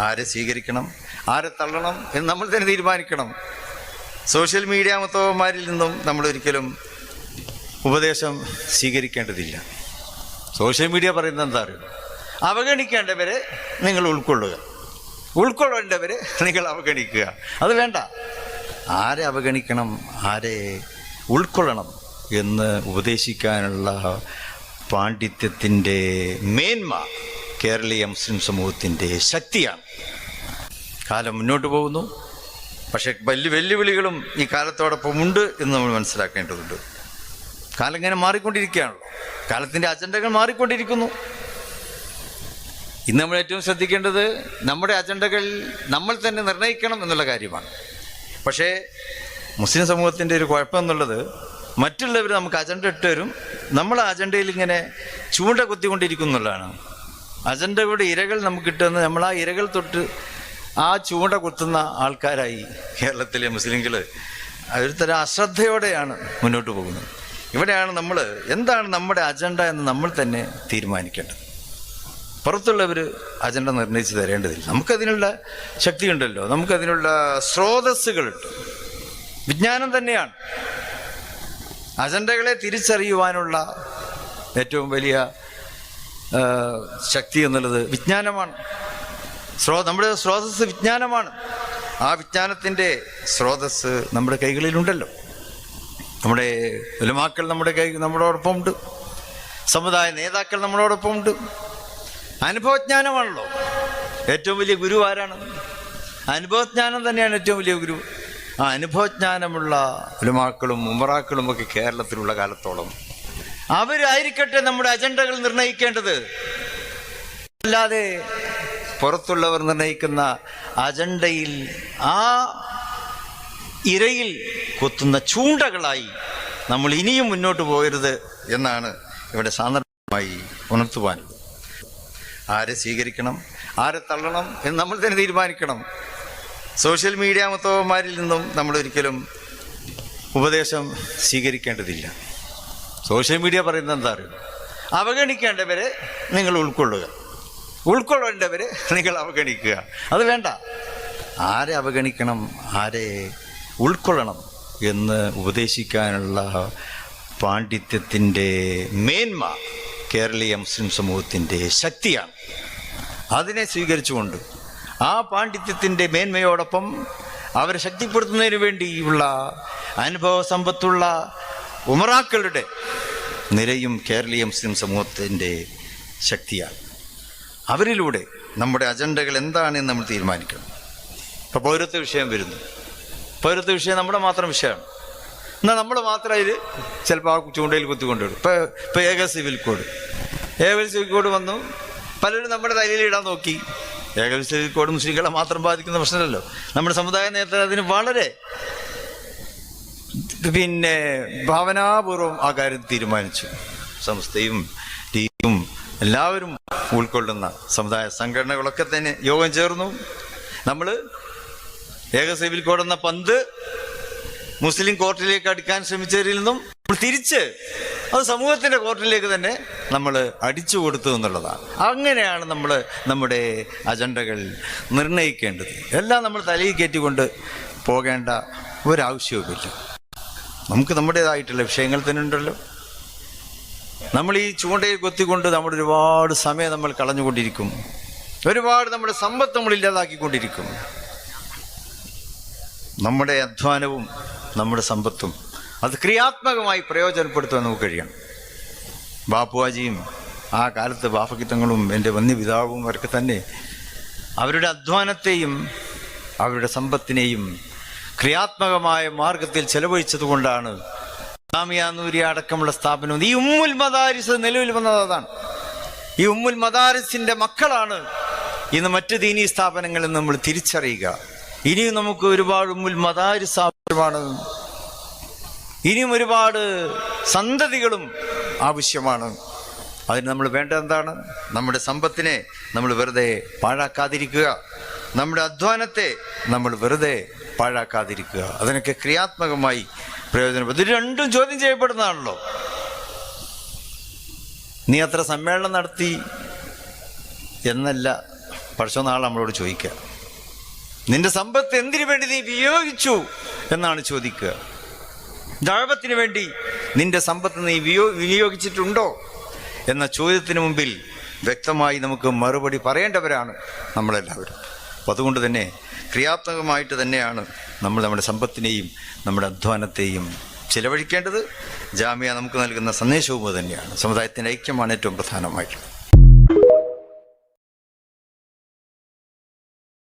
ആരെ സ്വീകരിക്കണം ആരെ തള്ളണം എന്ന് നമ്മൾ തന്നെ തീരുമാനിക്കണം. സോഷ്യൽ മീഡിയ മൊത്തവന്മാരിൽ നിന്നും നമ്മൾ ഒരിക്കലും ഉപദേശം സ്വീകരിക്കേണ്ടതില്ല. സോഷ്യൽ മീഡിയ പറയുന്നത് എന്താ അറിയും? അവഗണിക്കേണ്ടവരെ നിങ്ങൾ ഉൾക്കൊള്ളുക. ഉൾക്കൊള്ളേണ്ടവരെ നിങ്ങൾ അവഗണിക്കുക. അത് വേണ്ട. ആരെ അവഗണിക്കണം ആരെ ഉൾക്കൊള്ളണം എന്ന് ഉപദേശിക്കാനുള്ള പാണ്ഡിത്യത്തിന്റെ മേന്മ കേരളീയ മുസ്ലിം സമൂഹത്തിന്റെ ശക്തിയാണ്. കാലം മുന്നോട്ട് പോകുന്നു. പക്ഷേ വലിയ വെല്ലുവിളികളും ഈ കാലത്തോടൊപ്പം ഉണ്ട് എന്ന് നമ്മൾ മനസ്സിലാക്കേണ്ടതുണ്ട്. കാലം ഇങ്ങനെ മാറിക്കൊണ്ടിരിക്കുകയാണല്ലോ കാലത്തിന്റെ അജണ്ടകൾ മാറിക്കൊണ്ടിരിക്കുന്നു. ഇന്ന് നമ്മൾ ഏറ്റവും ശ്രദ്ധിക്കേണ്ടത് നമ്മുടെ അജണ്ടകൾ നമ്മൾ തന്നെ നിർണയിക്കണം എന്നുള്ള കാര്യമാണ്. പക്ഷേ മുസ്ലിം സമൂഹത്തിന്റെ ഒരു കുഴപ്പം എന്നുള്ളത് മറ്റുള്ളവർ നമുക്ക് അജണ്ട ഇട്ട് തരും. നമ്മൾ അജണ്ടയിൽ ഇങ്ങനെ ചൂണ്ട കുത്തിക്കൊണ്ടിരിക്കും എന്നുള്ളതാണ്. അജണ്ടകളുടെ ഇരകൾ നമുക്ക് കിട്ടുന്ന നമ്മൾ ആ ഇരകൾ തൊട്ട് ആ ചൂണ്ട കുത്തുന്ന ആൾക്കാരായി കേരളത്തിലെ മുസ്ലിങ്ങൾ ഒരു അശ്രദ്ധയോടെയാണ് മുന്നോട്ട് പോകുന്നത്. ഇവിടെയാണ് നമ്മൾ എന്താണ് നമ്മുടെ അജണ്ട എന്ന് നമ്മൾ തന്നെ തീരുമാനിക്കേണ്ടത്. പുറത്തുള്ളവർ അജണ്ട നിർണയിച്ച് തരേണ്ടതില്ല. നമുക്കതിനുള്ള ശക്തിയുണ്ടല്ലോ. നമുക്കതിനുള്ള സ്രോതസ്സുകളുണ്ട്. വിജ്ഞാനം തന്നെയാണ്. അജണ്ടകളെ തിരിച്ചറിയുവാനുള്ള ഏറ്റവും വലിയ ശക്തി എന്നുള്ളത്. വിജ്ഞാനമാണ്. സ്രോ നമ്മുടെ സ്രോതസ് വിജ്ഞാനമാണ്. ആ വിജ്ഞാനത്തിന്റെ സ്രോതസ് നമ്മുടെ കൈകളിലുണ്ടല്ലോ. നമ്മുടെ ഉലമാക്കൾ നമ്മുടെ കൈ നമ്മളോടൊപ്പം ഉണ്ട് സമുദായ നേതാക്കൾ നമ്മളോടൊപ്പം ഉണ്ട് അനുഭവജ്ഞാനമാണല്ലോ. ഏറ്റവും വലിയ ഗുരു ആരാണ്? അനുഭവജ്ഞാനം തന്നെയാണ് ഏറ്റവും വലിയ ഗുരു. ആ അനുഭവജ്ഞാനമുള്ള ഉലമാക്കളും ഉമറാക്കളും ഒക്കെ കേരളത്തിലുള്ള കാലത്തോളം അവരായിരിക്കട്ടെ നമ്മുടെ അജണ്ടകൾ നിർണയിക്കേണ്ടത്. അല്ലാതെ പുറത്തുള്ളവർ നിർണയിക്കുന്ന അജണ്ടയിൽ ആ ഇരയിൽ കൊത്തുന്ന ചൂണ്ടകളായി നമ്മൾ ഇനിയും മുന്നോട്ട് പോകരുത് എന്നാണ് ഇവിടെ സാന്ദർഭമായി ഉണർത്തുവാനുള്ളത് ആരെ സ്വീകരിക്കണം ആരെ തള്ളണം എന്ന് നമ്മൾ തന്നെ തീരുമാനിക്കണം. സോഷ്യൽ മീഡിയ മൊത്തവന്മാരിൽ നിന്നും നമ്മൾ ഒരിക്കലും ഉപദേശം സ്വീകരിക്കേണ്ടതില്ല. സോഷ്യൽ മീഡിയ പറയുന്നത് എന്താ അറിയോ? അവഗണിക്കേണ്ടവരെ നിങ്ങൾ ഉൾക്കൊള്ളുക. ഉൾക്കൊള്ളേണ്ടവരെ നിങ്ങൾ അവഗണിക്കുക. അത് വേണ്ട. ആരെ അവഗണിക്കണം ആരെ ഉൾക്കൊള്ളണം എന്ന് ഉപദേശിക്കാനുള്ള പാണ്ഡിത്യത്തിന്റെ മേന്മ കേരളീയ മുസ്ലിം സമൂഹത്തിന്റെ ശക്തിയാണ്. അതിനെ സ്വീകരിച്ചുകൊണ്ട് ആ പാണ്ഡിത്യത്തിന്റെ മേന്മയോടൊപ്പം അവരെ ശക്തിപ്പെടുത്തുന്നതിന് വേണ്ടിയുള്ള അനുഭവ സമ്പത്തുള്ള ഉമറാക്കളുടെ നിരയും കേരളീയ മുസ്ലിം സമൂഹത്തിന്റെ ശക്തിയാണ്. അവരിലൂടെ നമ്മുടെ അജണ്ടകൾ എന്താണെന്ന് നമ്മൾ തീരുമാനിക്കണം. ഇപ്പോൾ പൗരത്വ വിഷയം വരുന്നു. പൗരത്വ വിഷയം നമ്മുടെ മാത്രം വിഷയമാണ്. എന്നാൽ നമ്മൾ മാത്രം അതിൽ ചിലപ്പോൾ ആ ചൂണ്ടയിൽ കുത്തിക്കൊണ്ടുവരും. ഇപ്പോൾ ഇപ്പോൾ ഏക സിവിൽ കോഡ്. ഏക സിവിൽ കോഡ് വന്നു. പലരും നമ്മുടെ തലയിൽ ഇടാൻ നോക്കി. ഏക സിവിൽ കോഡ് മുസ്ലിങ്ങളെ മാത്രം ബാധിക്കുന്ന പ്രശ്നമല്ലല്ലോ. നമ്മുടെ സമുദായ നേതൃത്വത്തിന് വളരെ പിന്നെ ഭാവനാപൂർവം ആ കാര്യം തീരുമാനിച്ചു. സംസ്ഥയും ടീമും എല്ലാവരും ഉൾക്കൊള്ളുന്ന സമുദായ സംഘടനകളൊക്കെ തന്നെ യോഗം ചേർന്നു. നമ്മൾ ഏക സിവിൽ കോഡ് എന്ന പന്ത് മുസ്ലിം കോർട്ടിലേക്ക് അടിക്കാൻ ശ്രമിച്ചവരിൽ നിന്നും തിരിച്ച് അത് സമൂഹത്തിന്റെ കോർട്ടിലേക്ക് തന്നെ നമ്മൾ അടിച്ചു കൊടുത്തു എന്നുള്ളതാണ്. അങ്ങനെയാണ് നമ്മൾ നമ്മുടെ അജണ്ടകൾ നിർണയിക്കേണ്ടത്. എല്ലാം നമ്മൾ തലയിൽ കയറ്റിക്കൊണ്ട് പോകേണ്ട ഒരാവശ്യവുമില്ല. നമുക്ക് നമ്മുടേതായിട്ടുള്ള വിഷയങ്ങൾ തന്നെ ഉണ്ടല്ലോ. നമ്മൾ ഈ ചൂണ്ടയിൽ കൊത്തിക്കൊണ്ട് നമ്മൾ ഒരുപാട് സമയം നമ്മൾ കളഞ്ഞുകൊണ്ടിരിക്കും. ഒരുപാട് നമ്മുടെ സമ്പത്ത് നമ്മൾ ഇല്ലാതാക്കിക്കൊണ്ടിരിക്കും. നമ്മുടെ അധ്വാനവും നമ്മുടെ സമ്പത്തും അത് ക്രിയാത്മകമായി പ്രയോജനപ്പെടുത്താൻ നമുക്ക് കഴിയണം. ബാപ്പുവാജിയും ആ കാലത്ത് ബാപ്പക്കിത്തങ്ങളും എന്റെ വന്യപിതാവും അവർക്ക് തന്നെ അവരുടെ അധ്വാനത്തെയും അവരുടെ സമ്പത്തിനെയും ക്രിയാത്മകമായ മാർഗത്തിൽ ചെലവഴിച്ചതുകൊണ്ടാണ് ഇസ്ലാമിയാനൂരി അടക്കമുള്ള സ്ഥാപനം ഈ ഉമ്മുൽ മദാരിസ് നിലവിൽ വന്നത് അതാണ്. ഈ ഉമ്മുൽ മദാരിസിന്റെ മക്കളാണ് ഇന്ന് മറ്റ് ദീനീ സ്ഥാപനങ്ങളിൽ നമ്മൾ തിരിച്ചറിയുക. ഇനിയും നമുക്ക് ഒരുപാട് ഉമ്മുൽ മദാരിസ് ആവശ്യമാണ്. ഇനിയും ഒരുപാട് സന്തതികളും ആവശ്യമാണ്. അതിന് നമ്മൾ വേണ്ട എന്താണ്? നമ്മുടെ സമ്പത്തിനെ നമ്മൾ വെറുതെ പാഴാക്കാതിരിക്കുക. നമ്മുടെ അധ്വാനത്തെ നമ്മൾ വെറുതെ പാഴാക്കാതിരിക്കുക. അതിനൊക്കെ ക്രിയാത്മകമായി പ്രയോജനപ്പെടും ഇത് രണ്ടും ചോദ്യം ചെയ്യപ്പെടുന്നതാണല്ലോ. നീ അത്ര സമ്മേളനം നടത്തി എന്നല്ല പഠിച്ച നാളെ നമ്മളോട് ചോദിക്കുക നിന്റെ സമ്പത്ത് എന്തിനു വേണ്ടി നീ വിയോഗിച്ചു എന്നാണ് ചോദിക്കുക. ദാപത്തിന് വേണ്ടി നിന്റെ സമ്പത്ത് നീ വിയോ വിനിയോഗിച്ചിട്ടുണ്ടോ? എന്ന ചോദ്യത്തിന് മുമ്പിൽ വ്യക്തമായി നമുക്ക് മറുപടി പറയേണ്ടവരാണ് നമ്മളെല്ലാവരും. അപ്പം അതുകൊണ്ട് തന്നെ ക്രിയാത്മകമായിട്ട് തന്നെയാണ് നമ്മൾ നമ്മുടെ സമ്പത്തിനെയും നമ്മുടെ അധ്വാനത്തെയും ചിലവഴിക്കേണ്ടത്. ജാമ്യ നമുക്ക് നൽകുന്ന സന്ദേശവും തന്നെയാണ്. സമുദായത്തിന്റെ ഐക്യമാണ് ഏറ്റവും പ്രധാനമായിട്ടുള്ളത്.